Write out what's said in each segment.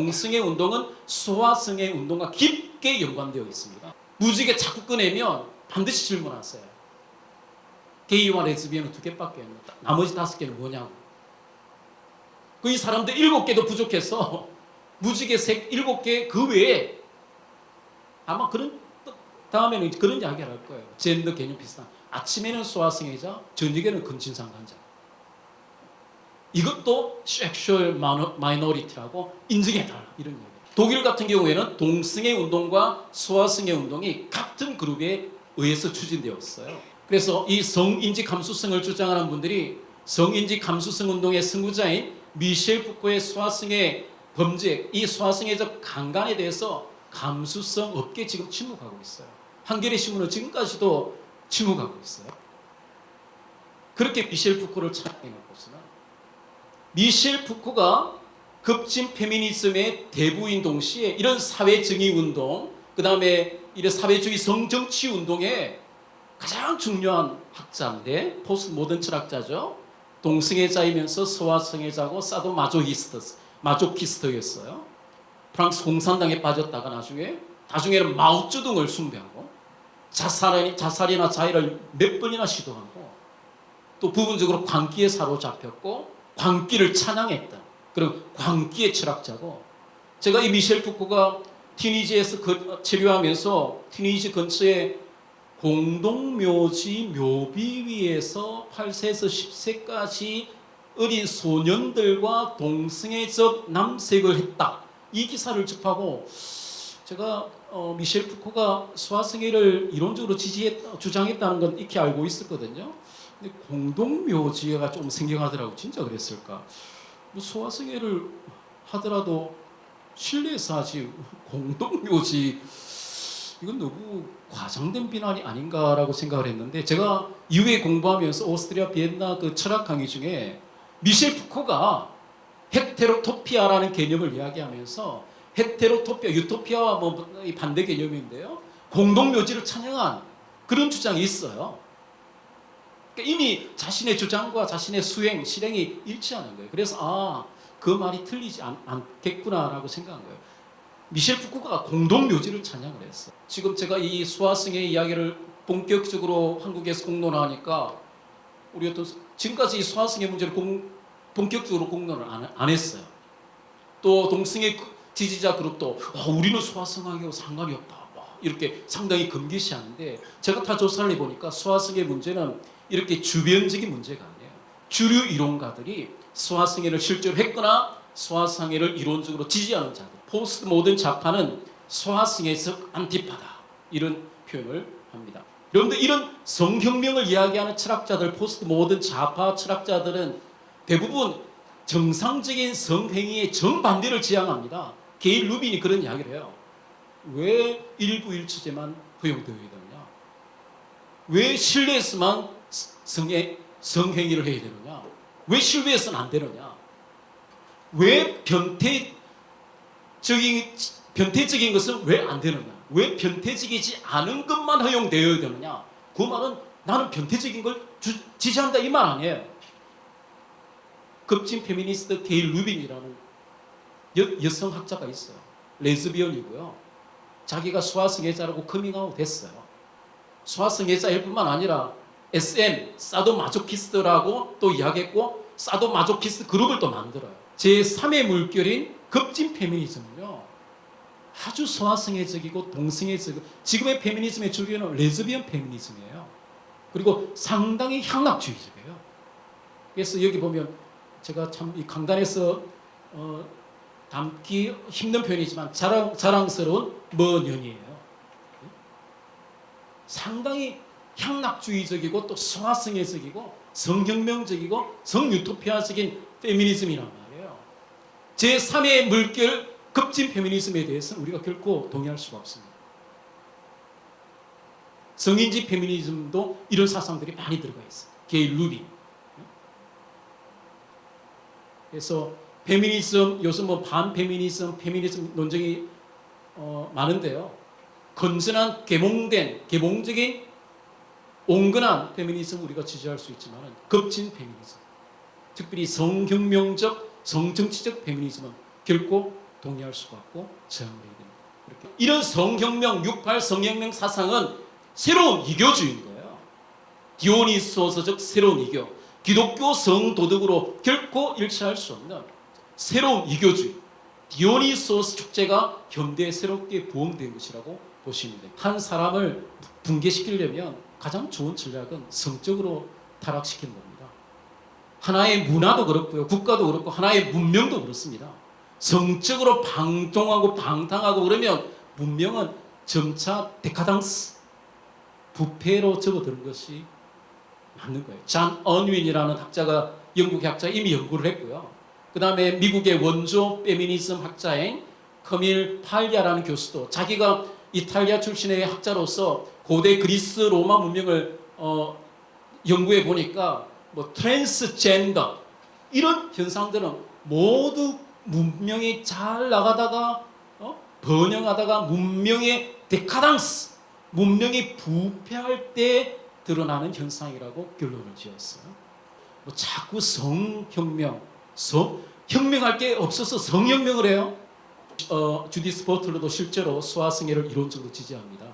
동성애 운동은 소아성애 운동과 깊게 연관되어 있습니다. 무지개 자꾸 꺼내면 반드시 질문하세요. 게이와 레즈비언은 두 개밖에 없다. 나머지 다섯 개는 뭐냐고. 그 이 사람들 일곱 개도 부족해서 무지개 색 일곱 개 그 외에 아마 그런 다음에는 그런 이야기를 할 거예요. 젠더 개념 비슷한. 아침에는 소아성애자, 저녁에는 근친상간자. 이것도 섹슈얼 마이너리티라고 인증해달라 이런 얘기예요. 독일 같은 경우에는 동성애 운동과 소아성애 운동이 같은 그룹에 의해서 추진되었어요. 그래서 이 성인지 감수성을 주장하는 분들이 성인지 감수성 운동의 선구자인 미셸 푸코의 소아성애 범죄, 이 소아성애적 강간에 대해서 감수성 없게 지금 침묵하고 있어요. 한겨레 신문은 지금까지도 침묵하고 있어요. 그렇게 미셸 푸코를 찬양해 놓고서는 미셸 푸코가 급진 페미니즘의 대부인 동시에 이런 사회 정의 운동, 그 다음에 이런 사회주의 성정치 운동에 가장 중요한 학자인데 포스트 모던 철학자죠. 동성애자이면서 소아성애자고 사도 마조히스트, 마조키스트였어요. 프랑스 공산당에 빠졌다가 나중에 나중에는 마오쩌둥을 숭배하고 자살이, 자살이나 자해를 몇 번이나 시도하고 또 부분적으로 광기에 사로잡혔고 광기를 찬양했다. 그런 광기의 철학자고 제가 이 미셸 푸코가 티니지에서 그- 치료하면서 티니지 근처에 공동묘지 묘비 위에서 8세에서 10세까지 어린 소년들과 동성애적 남색을 했다. 이 기사를 접하고 제가 어, 미셸 푸코가 소아성애를 이론적으로 지지했 주장했다는 건 익히 알고 있었거든요. 근데 공동묘지가 좀 생경하더라고. 진짜 그랬을까? 뭐 소아성애를 하더라도 실내에서 하지 공동묘지 이건 너무 과장된 비난이 아닌가라고 생각을 했는데 제가 이후에 공부하면서 오스트리아 비엔나 그 철학 강의 중에 미셸 푸코가 헤테로토피아라는 개념을 이야기하면서 헤테로토피아, 유토피아와 뭐이 반대 개념인데요. 공동묘지를 찬양한 그런 주장이 있어요. 그러니까 이미 자신의 주장과 자신의 수행, 실행이 일치하는 거예요. 그래서 아, 그 말이 틀리지 않, 않겠구나라고 생각한 거예요. 미셸 푸코가 공동 묘지를 찬양을 했어. 지금 제가 이 수화성의 이야기를 본격적으로 한국에서 공론하니까 우리 어떤 지금까지 이 수화성의 문제를 공, 본격적으로 공론을 안, 안 했어요. 또 동성애 그- 지지자 그룹도 와, 우리는 수화성하고 상관이 없다. 와, 이렇게 상당히 금기시하는데 제가 다 조사를 해보니까 수화성의 문제는 이렇게 주변적인 문제가 아니에요. 주류 이론가들이 수화성애를 실제로 했거나 수화성애를 이론적으로 지지하는 자들. 포스트 모던 좌파는 수화성애적 안티파다. 이런 표현을 합니다. 여러분들 이런 성혁명을 이야기하는 철학자들, 포스트 모던 좌파 철학자들은 대부분 정상적인 성행위의 정반대를 지향합니다. 게일 루빈이 그런 이야기를 해요. 왜 일부 일처제만 허용되어야 되느냐? 왜 실내에서만 성행, 성행위를 해야 되느냐? 왜 실외에서는 안 되느냐? 왜 변태적인, 변태적인 것은 왜 안 되느냐? 왜 변태적이지 않은 것만 허용되어야 되느냐? 그 말은 나는 변태적인 걸 주, 지지한다 이 말 아니에요. 급진 페미니스트 게일 루빈이라는 여, 여성학자가 있어요. 레즈비언이고요. 자기가 소아성애자라고 커밍아웃 했어요. 소아성애자일 뿐만 아니라 SM, 사도 마조키스트라고 또 이야기했고 사도 마조키스트 그룹을 또 만들어요. 제3의 물결인 급진 페미니즘은요. 아주 소아성애적이고 동성애적 지금의 페미니즘의 주류는 레즈비언 페미니즘이에요. 그리고 상당히 향락주의적이에요. 그래서 여기 보면 제가 참 이 강단에서 어, 담기 힘든 표현이지만 자랑, 자랑스러운 머년이에요. 상당히 향락주의적이고 또 소아성애적이고 성혁명적이고 성유토피아적인 페미니즘이란 말이에요. 제3의 물결 급진 페미니즘에 대해서는 우리가 결코 동의할 수가 없습니다. 성인지 페미니즘도 이런 사상들이 많이 들어가 있어요. 게일 루비. 그래서 페미니즘 요즘 뭐 반페미니즘, 페미니즘 논쟁이 어, 많은데요. 건전한 개몽된 개몽적인 온건한 페미니즘 우리가 지지할 수 있지만 급진 페미니즘, 특별히 성혁명적, 성정치적 페미니즘은 결코 동의할 수가 없고 저항을 해야 됩니다. 이렇게. 이런 성혁명, 68 성혁명 사상은 새로운 이교주의인 거예요. 디오니소서적 새로운 이교. 기독교 성도덕으로 결코 일치할 수 없는 새로운 이교주의. 디오니소스 축제가 현대에 새롭게 부흥된 것이라고 보시면 됩니다. 한 사람을 붕괴시키려면 가장 좋은 전략은 성적으로 타락시키는 겁니다. 하나의 문화도 그렇고요. 국가도 그렇고 하나의 문명도 그렇습니다. 성적으로 방종하고 방탕하고 그러면 문명은 점차 데카당스 부패로 접어드는 것이 맞는 거예요. 잔 언윈이라는 학자가 영국의 학자 이미 연구를 했고요. 그 다음에 미국의 원조 페미니즘 학자인 커밀 팔리아라는 교수도 자기가 이탈리아 출신의 학자로서 고대 그리스 로마 문명을 어, 연구해 보니까 뭐 트랜스젠더 이런 현상들은 모두 문명이 잘 나가다가 어? 번영하다가 문명의 데카당스 문명이 부패할 때 드러나는 현상이라고 결론을 지었어요. 뭐 자꾸 성혁명, 성 혁명할 게 없어서 성혁명을 해요. 어, 주디스 버틀러도 실제로 수화성애를 이론적으로 지지합니다.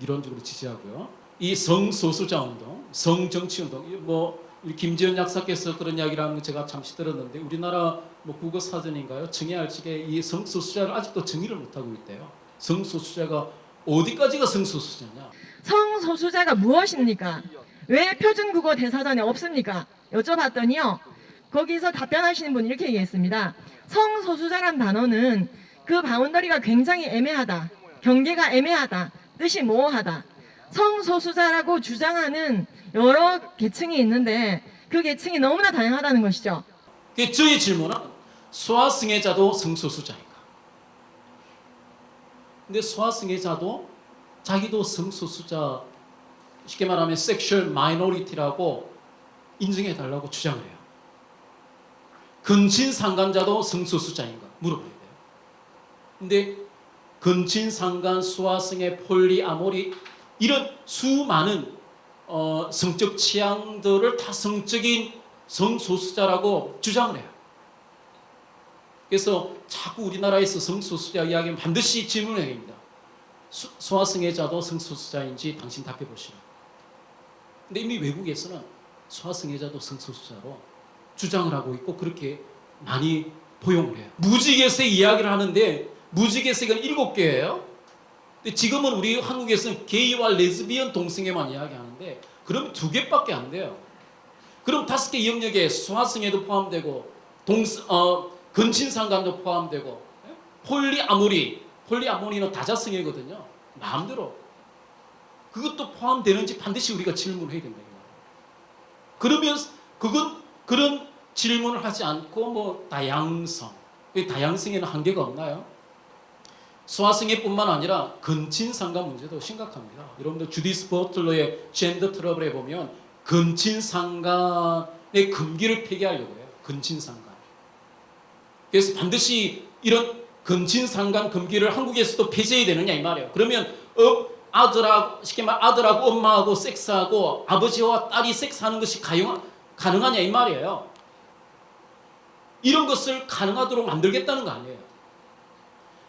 이론적으로 지지하고요. 이 성소수자 운동, 성정치 운동, 우리 김지현 약사께서 그런 이야기를 하는 거 제가 잠시 들었는데 우리나라 뭐 국어 사전인가요? 정의알직에 이 성소수자를 아직도 정의를 못하고 있대요. 성소수자가 어디까지가 성소수자냐? 성소수자가 무엇입니까? 왜 표준국어 대사전에 없습니까? 여쭤봤더니요. 거기서 답변하시는 분이 이렇게 얘기했습니다. 성소수자란 단어는 그 바운더리가 굉장히 애매하다. 경계가 애매하다. 뜻이 모호하다. 성소수자라고 주장하는 여러 계층이 있는데 그 계층이 너무나 다양하다는 것이죠. 그 저의 질문은 소아승애자도 성소수자인가? 근데 소아승애자도 자기도 성소수자 쉽게 말하면 섹슈얼 마이너리티라고 인정해 달라고 주장을 해요. 근친상간자도 성소수자인가 물어봐야 돼요. 근데 근친상간 수화성애 폴리아모리 이런 수많은 어, 성적 취향들을 다 성적인 성소수자라고 주장을 해요. 그래서 자꾸 우리나라에서 성소수자 이야기는 반드시 질문해야 됩니다. 수, 소아성애자도 성소수자인지 당신 답해 보시라. 근데 이미 외국에서는 소아성애자도 성소수자로 주장을 하고 있고 그렇게 많이 포용을 해요. 무지개색 이야기를 하는데 무지개색은 일곱 개예요. 근데 지금은 우리 한국에서는 게이와 레즈비언 동성애만 이야기하는데 그럼 두 개밖에 안 돼요. 그럼 다섯 개 영역에 수화성애도 포함되고 동스 어 근친상간도 포함되고 예? 폴리아모리 폴리아모리는 다자성애거든요. 마음대로 그것도 포함되는지 반드시 우리가 질문을 해야 된다. 그러면 그건 그런 질문을 하지 않고 뭐 다양성 이 다양성에는 한계가 없나요? 소아성애뿐만 아니라 근친상간 문제도 심각합니다. 여러분들 주디스 버틀러의 젠더 트러블에 보면 근친상간의 금기를 폐기하려고 해요. 근친상간. 그래서 반드시 이런 근친상간 금기를 한국에서도 폐지해야 되느냐 이 말이에요. 그러면 어, 아들하고 쉽게 말 아들하고 엄마하고 섹스하고 아버지와 딸이 섹스하는 것이 가용, 가능하냐 이 말이에요. 이런 것을 가능하도록 만들겠다는 거 아니에요.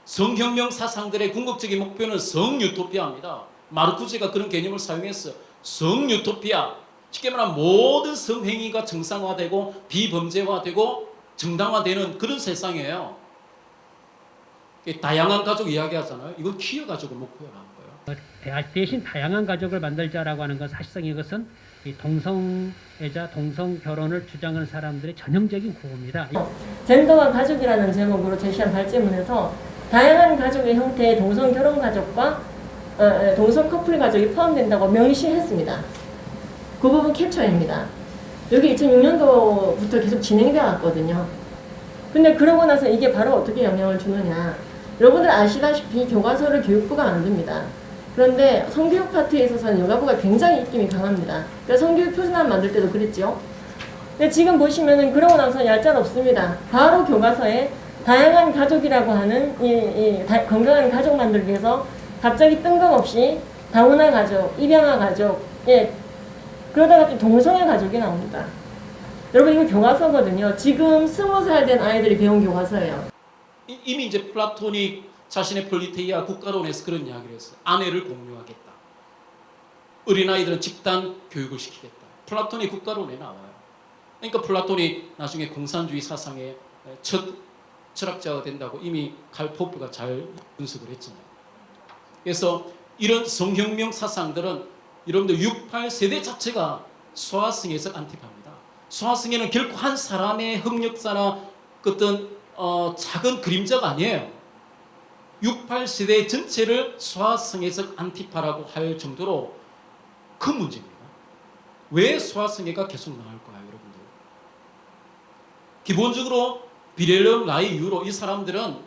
성혁명 사상들의 궁극적인 목표는 성유토피아입니다. 마르쿠제가 그런 개념을 사용했어. 성유토피아. 쉽게 말하면 모든 성행위가 정상화되고 비범죄화되고 정당화되는 그런 세상이에요. 다양한 가족 이야기하잖아요. 이건 퀴어 가족을 목표로 하는 거예요. 대- 대신 다양한 가족을 만들자라고 하는 것 사실상 이것은 이 동성애자 동성 결혼을 주장하는 사람들의 전형적인 구호입니다. 젠더와 가족이라는 제목으로 제시한 발제문에서 다양한 가족의 형태의 동성 결혼 가족과 어, 어, 동성 커플 가족이 포함된다고 명시했습니다. 그 부분 캡처입니다. 여기 2006년도부터 계속 진행되어 왔거든요. 근데 그러고 나서 이게 바로 어떻게 영향을 주느냐. 여러분들 아시다시피 교과서를 교육부가 만듭니다. 그런데 성교육 파트에 있어서는 여가부가 굉장히 입김이 강합니다. 그러니까 성교육 표준안 만들 때도 그랬죠. 근데 지금 보시면은 그러고 나서 얄짤 없습니다. 바로 교과서에 다양한 가족이라고 하는 이, 이 다- 건강한 가족 만들기 위해서 갑자기 뜬금없이 다문화 가족, 입양아 가족, 예 그러다가 또 동성애 가족이 나옵니다. 여러분 이거 교과서거든요. 지금 스무 살 된 아이들이 배운 교과서예요. 이- 이미 이제 플라톤이 자신의 폴리테이아 국가론에서 그런 이야기를 했어요. 아내를 공유하겠다. 어린아이들은 집단 교육을 시키겠다. 플라톤이 국가론에 나와요. 그러니까 플라톤이 나중에 공산주의 사상의 첫 철학자가 된다고 이미 칼 포프가 잘 분석을 했잖아요. 그래서 이런 성혁명 사상들은 여러분들 68 세대 자체가 소아성에서 안티파입니다. 소아성에는 결코 한 사람의 흑역사나 그 어떤 어, 작은 그림자가 아니에요. 68 세대 전체를 소아성에서 안티파라고 할 정도로 큰 문제입니다. 왜 소아성애가 계속 나올까요, 여러분들? 기본적으로 비렐름 라이 이후로 이 사람들은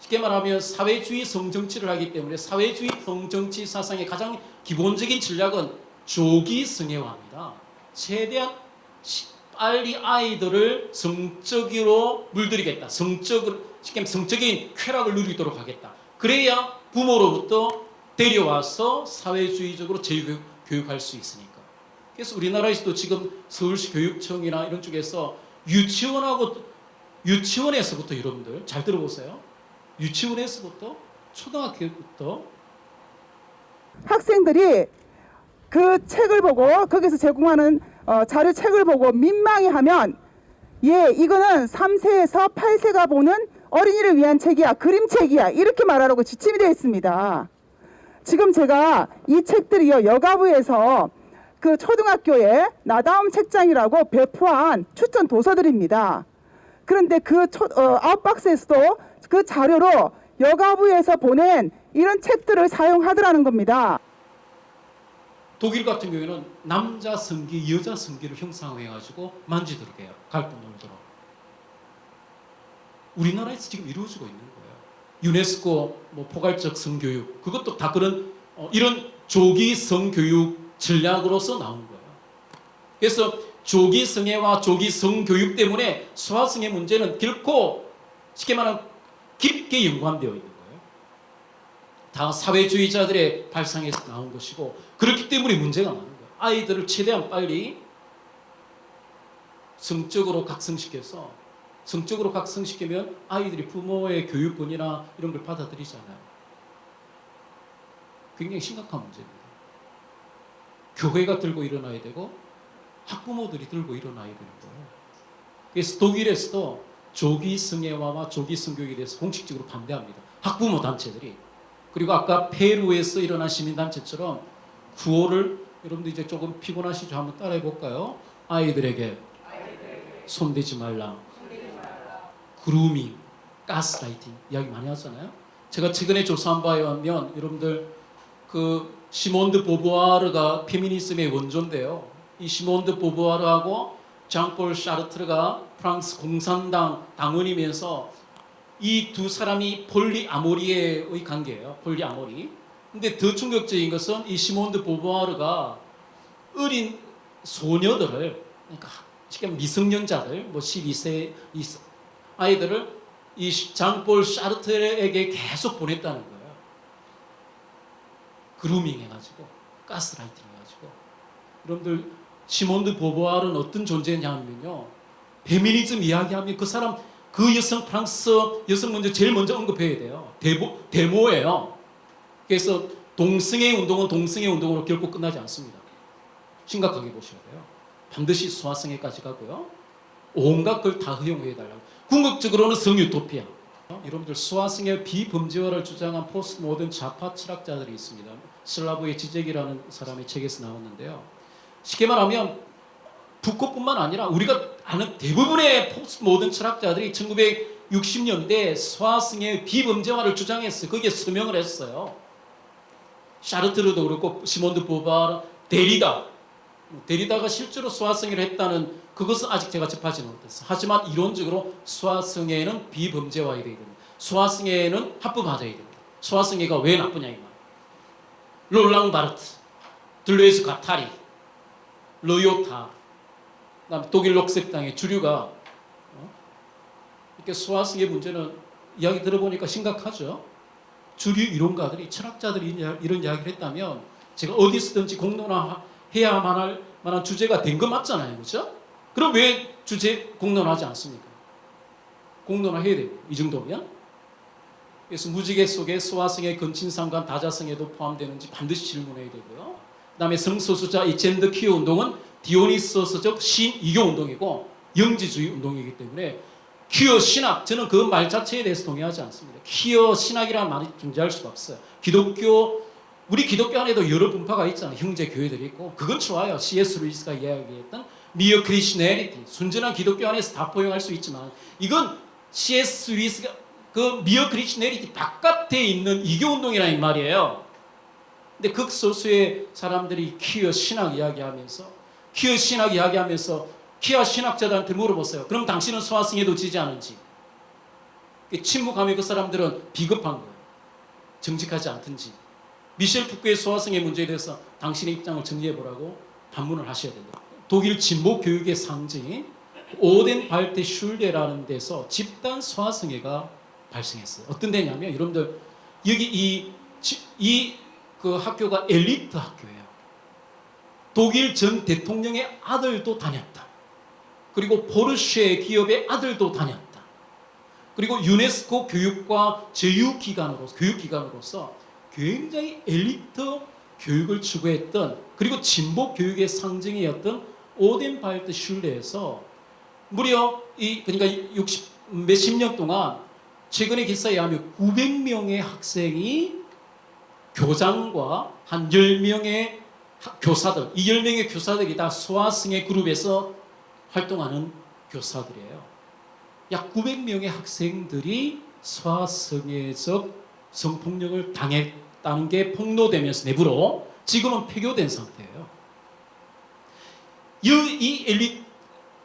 쉽게 말하면 사회주의 성정치를 하기 때문에 사회주의 성정치 사상의 가장 기본적인 전략은 조기 성애화입니다. 최대한 시- 빨리 아이들을 성적으로 물들이겠다. 성적으로 쉽게 성적인 쾌락을 누리도록 하겠다. 그래야 부모로부터 데려와서 사회주의적으로 재교육할 수 있으니까. 그래서 우리나라에서도 지금 서울시 교육청이나 이런 쪽에서 유치원하고 유치원에서부터 여러분들 잘 들어보세요. 유치원에서부터 초등학교부터 학생들이 그 책을 보고 거기서 제공하는 어, 자료 책을 보고 민망해 하면 예 이거는 3세에서 8세가 보는 어린이를 위한 책이야 그림책이야 이렇게 말하라고 지침이 되어 있습니다. 지금 제가 이 책들이요 여가부에서 그 초등학교에 나다움 책장이라고 배포한 추천 도서들입니다. 그런데 그 초, 어, 아웃박스에서도 그 자료로 여가부에서 보낸 이런 책들을 사용하더라는 겁니다. 독일 같은 경우에는 남자 성기, 여자 성기를 형상화해 가지고 만지도록 해요. 갈고 놀도록. 우리나라에서 지금 이루어지고 있는 거예요. 유네스코 뭐 포괄적 성교육 그것도 다 그런 어, 이런 조기 성교육 전략으로서 나온 거예요. 그래서 조기 성애와 조기 성교육 때문에 소아성애 문제는 결코 쉽게 말하면 깊게 연관되어 있는 거예요. 다 사회주의자들의 발상에서 나온 것이고 그렇기 때문에 문제가 많은 거예요. 아이들을 최대한 빨리 성적으로 각성시켜서 성적으로 각성시키면 아이들이 부모의 교육권이나 이런 걸 받아들이잖아요. 굉장히 심각한 문제입니다. 교회가 들고 일어나야 되고 학부모들이 들고 일어나야 되는 거예요. 그래서 독일에서도 조기 성애화와 조기 성교육에 대해서 공식적으로 반대합니다. 학부모 단체들이. 그리고 아까 페루에서 일어난 시민단체처럼 구호를 여러분들 이제 조금 피곤하시죠? 한번 따라해 볼까요? 아이들에게 손대지 말라. 그루밍, 가스라이팅 이야기 많이 하잖아요. 제가 최근에 조사한 바에 의하면 여러분들 그 시몬드 보부아르가 페미니즘의 원조인데요. 이 시몬드 보부아르하고 장폴 샤르트르가 프랑스 공산당 당원이면서 이 두 사람이 폴리 아모리의 관계예요. 폴리 아모리. 근데 더 충격적인 것은 이 시몬드 보부아르가 어린 소녀들을 그러니까 쉽게 미성년자들 뭐 12세 이 아이들을 이 장폴 샤르트르에게 계속 보냈다는 거예요. 그루밍 해가지고 가스라이팅 해가지고 여러분들 시몬드 보보아르는 어떤 존재냐면요. 페미니즘 이야기하면 그 사람 그 여성 프랑스 여성 먼저 제일 먼저 언급해야 돼요. 데모, 데모예요. 그래서 동성애 운동은 동성애 운동으로 결코 끝나지 않습니다. 심각하게 보셔야 돼요. 반드시 소아성애까지 가고요. 온갖 걸 다 허용해 달라고. 궁극적으로는 성유토피아. 어? 여러분들 소아성의 비범죄화를 주장한 포스트 모던 좌파 철학자들이 있습니다. 슬라브의 지적이라는 사람의 책에서 나왔는데요. 쉽게 말하면 북코뿐만 아니라 우리가 아는 대부분의 포스트 모던 철학자들이 1960년대 소아성의 비범죄화를 주장했어요. 거기에 서명을 했어요. 샤르트르도 그렇고 시몬드 보바르, 데리다. 데리다가 실제로 소아성애를 했다는 그것은 아직 제가 접하지 못했어요. 하지만 이론적으로 소아성애는 비범죄화해야 됩니다. 소아성애는 합법화돼야 됩니다. 소아성애가 왜 나쁘냐 이 말. 롤랑 바르트, 들레스 가타리, 로요타, 그다음 독일 녹색당의 주류가 어? 이렇게 소아성애 문제는 이야기 들어보니까 심각하죠. 주류 이론가들이 철학자들이 이런 이야기를 했다면 제가 어디서든지 공론화해야만 할 만한 주제가 된 거 맞잖아요, 그렇죠? 그럼 왜 주제 공론화하지 않습니까? 공론화해야 돼요. 이 정도면 그래서 무지개 속에 수화성의 근친상관 다자성에도 포함되는지 반드시 질문해야 되고요. 그다음에 성소수자 이 젠더 키어 운동은 디오니소스적 신이교 운동이고 영지주의 운동이기 때문에 키어 신학 저는 그 말 자체에 대해서 동의하지 않습니다. 키어 신학이라는 말이 존재할 수가 없어요. 기독교 우리 기독교 안에도 여러 분파가 있잖아요. 형제 교회들이 있고 그건 좋아요. C.S. 루이스가 이야기했던 미어 크리스네리티 순전한 기독교 안에서 다 포용할 수 있지만 이건 C.S. 루이스가 그 미어 크리스네리티 바깥에 있는 이교 운동이라는 말이에요. 근데 극소수의 사람들이 키어 신학 이야기하면서 키어 신학 이야기하면서 키어 신학자들한테 물어보세요. 그럼 당신은 소화성에도 지지 않은지. 침묵하면 그 사람들은 비겁한 거예요. 정직하지 않든지. 미셸 푸크의 소화성의 문제에 대해서 당신의 입장을 정리해 보라고 반문을 하셔야 된다. 독일 진보 교육의 상징인 오덴 발테 슐레라는 데서 집단 소화성애가 발생했어요. 어떤 데냐면 여러분들 여기 이 이 그 학교가 엘리트 학교예요. 독일 전 대통령의 아들도 다녔다. 그리고 포르쉐 기업의 아들도 다녔다. 그리고 유네스코 교육과 제휴기관으로 교육기관으로서 굉장히 엘리트 교육을 추구했던 그리고 진보 교육의 상징이었던 오덴발트 슐레에서 무려 이 그러니까 60 몇십 년 동안 최근의 기사에 의하면 900명의 학생이 교장과 한 10명의 교사들, 이 10명의 교사들이 다 소아승의 그룹에서 활동하는 교사들이에요. 약 900명의 학생들이 소아성애적 성폭력을 당했다는 게 폭로되면서 내부로 지금은 폐교된 상태예요. 이, 이 엘리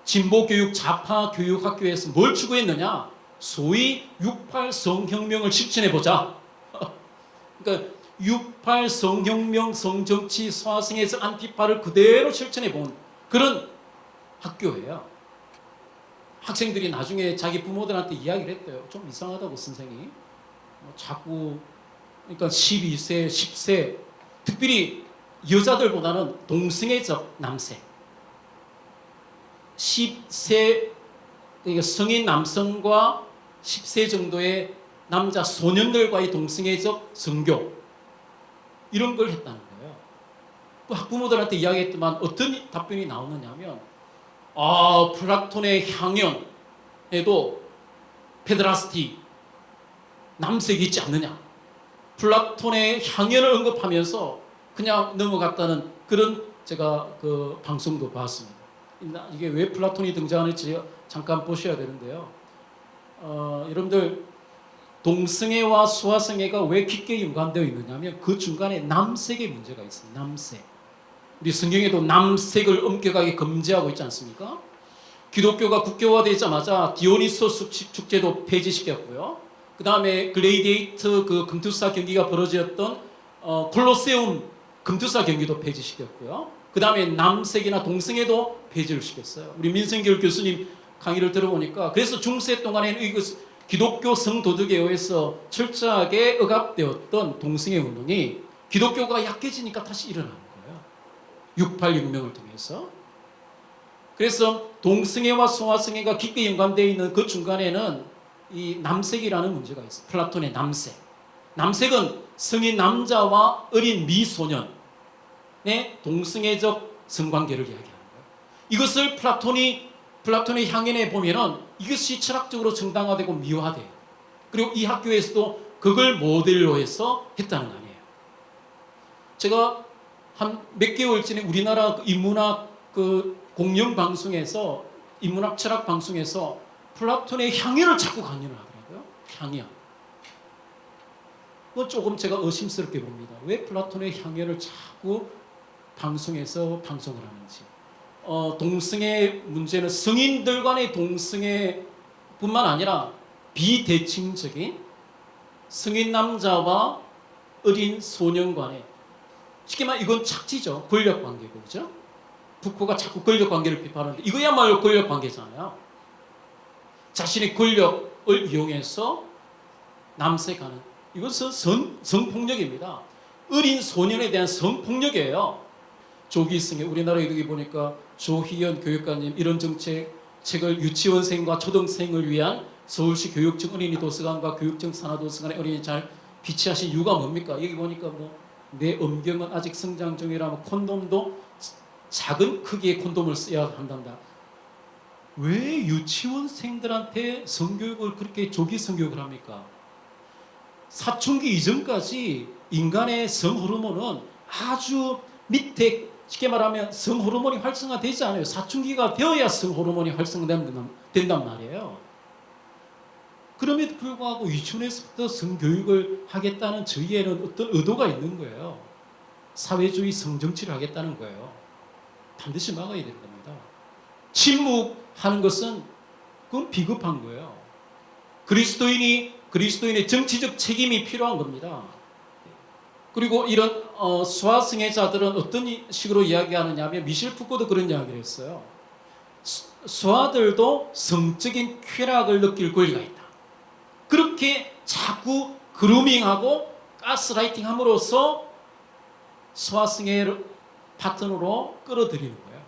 진보 교육 좌파 교육 학교에서 뭘 추구했느냐? 소위 68 성혁명을 실천해 보자. 그러니까 68 성혁명 성정치 소아성에서 안티파를 그대로 실천해 본 그런 학교예요. 학생들이 나중에 자기 부모들한테 이야기를 했대요. 좀 이상하다고 선생이. 뭐 자꾸 그러니까 12세, 10세 특별히 여자들보다는 동성애적 남성 10세 그러니까 성인 남성과 10세 정도의 남자 소년들과의 동성애적 성교 이런 걸 했다는 거예요. 또 학부모들한테 이야기했더만 어떤 답변이 나오느냐면 아 플라톤의 향연에도 페드라스티 남색이 있지 않느냐 플라톤의 향연을 언급하면서 그냥 넘어갔다는 그런 제가 그 방송도 봤습니다. 이게 왜 플라톤이 등장하는지 잠깐 보셔야 되는데요. 어, 여러분들 동성애와 소아성애가 왜 깊게 연관되어 있느냐면 그 중간에 남색의 문제가 있어요. 남색. 우리 성경에도 남색을 엄격하게 금지하고 있지 않습니까? 기독교가 국교화되자마자 디오니소스 축제도 폐지시켰고요. 그 다음에 글레이데이트 그 금투사 경기가 벌어졌던 어, 콜로세움 금투사 경기도 폐지시켰고요. 그 다음에 남색이나 동성애도 폐지를 시켰어요. 우리 민성길 교수님 강의를 들어보니까 그래서 중세 동안에는 이거 기독교 성도덕에 의해서 철저하게 억압되었던 동성애 운동이 기독교가 약해지니까 다시 일어나는 거예요. 686명을 통해서. 그래서 동성애와 소아성애가 깊게 연관되어 있는 그 중간에는 이 남색이라는 문제가 있어요. 플라톤의 남색. 남색은 성인 남자와 어린 미소년의 동성애적 성관계를 이야기하는 거예요. 이것을 플라톤이 플라톤의 향연에 보면은 이것이 철학적으로 정당화되고 미화돼요. 그리고 이 학교에서도 그걸 모델로 해서 했다는 거 아니에요. 제가 한 몇 개월 전에 우리나라 그 인문학 그 공영 방송에서 인문학 철학 방송에서 플라톤의 향연을 자꾸 강연을 하더라고요. 향연. 뭐 조금 제가 의심스럽게 봅니다. 왜 플라톤의 향연을 자꾸 방송에서 방송을 하는지. 어, 동성애 문제는 성인들 간의 동성애뿐만 아니라 비대칭적인 성인 남자와 어린 소년 간의 쉽게 말해 이건 착지죠. 권력 관계고 그죠? 북코가 자꾸 권력 관계를 비판하는데 이거야말로 권력 관계잖아요. 자신의 권력을 이용해서 남색하는 이것은 성, 성폭력입니다. 어린 소년에 대한 성폭력이에요. 조기승에 우리나라 여기 보니까 조희연 교육관님 이런 정책 책을 유치원생과 초등생을 위한 서울시 교육청 어린이 도서관과 교육청 산하도서관의 어린이 잘 비치하신 이유가 뭡니까? 여기 보니까 뭐 내 음경은 아직 성장 중이라면 콘돔도 작은 크기의 콘돔을 써야 한단다. 왜 유치원생들한테 성교육을 그렇게 조기 성교육을 합니까? 사춘기 이전까지 인간의 성 호르몬은 아주 밑에 쉽게 말하면 성 호르몬이 활성화되지 않아요. 사춘기가 되어야 성 호르몬이 활성화된단 된단 말이에요. 그럼에도 불구하고 유치원에서부터 성교육을 하겠다는 저희에는 어떤 의도가 있는 거예요. 사회주의 성정치를 하겠다는 거예요. 반드시 막아야 되는 겁니다. 침묵하는 것은 그건 비겁한 거예요. 그리스도인이 그리스도인의 정치적 책임이 필요한 겁니다. 그리고 이런 어, 수화승애자들은 어떤 이- 식으로 이야기하느냐면 미셸 푸코도 그런 이야기를 했어요. 수- 수화들도 성적인 쾌락을 느낄 권리가 있다. 그렇게 자꾸 그루밍하고 가스라이팅 함으로써 수화승애 파트너로 끌어들이는 거예요.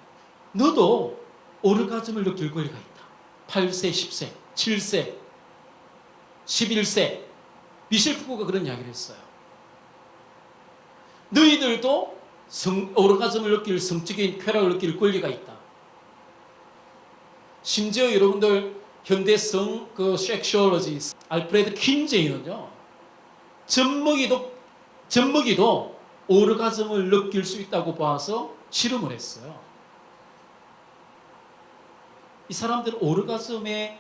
너도 오르가즘을 느낄 권리가 있다. 8세, 10세, 7세, 11세. 미셸 푸코가 그런 이야기를 했어요. 너희들도 성, 오르가즘을 느낄 성적인 쾌락을 느낄 권리가 있다. 심지어 여러분들 현대성 그 섹슈얼러지 알프레드 킨제이는요. 젖먹이도 젖먹이도 오르가즘을 느낄 수 있다고 봐서 실험을 했어요. 이 사람들은 오르가즘에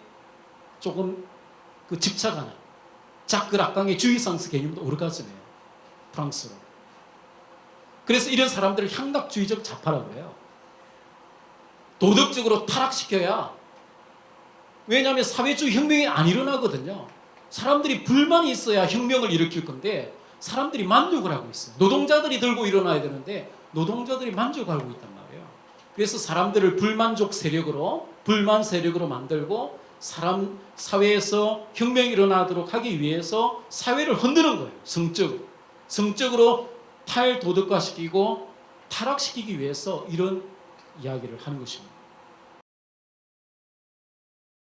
조금 그 집착하는 자크 락강의 주의상스 개념도 오르가즘이에요. 프랑스로. 그래서 이런 사람들을 향락주의적 자파라고 해요. 도덕적으로 타락시켜야 왜냐하면 사회주의 혁명이 안 일어나거든요. 사람들이 불만이 있어야 혁명을 일으킬 건데 사람들이 만족을 하고 있어요. 노동자들이 들고 일어나야 되는데 노동자들이 만족하고 있단 말이에요. 그래서 사람들을 불만족 세력으로 불만 세력으로 만들고 사람 사회에서 혁명이 일어나도록 하기 위해서 사회를 흔드는 거예요. 성적으로 성적으로 탈도덕화시키고 타락시키기 위해서 이런 이야기를 하는 것입니다.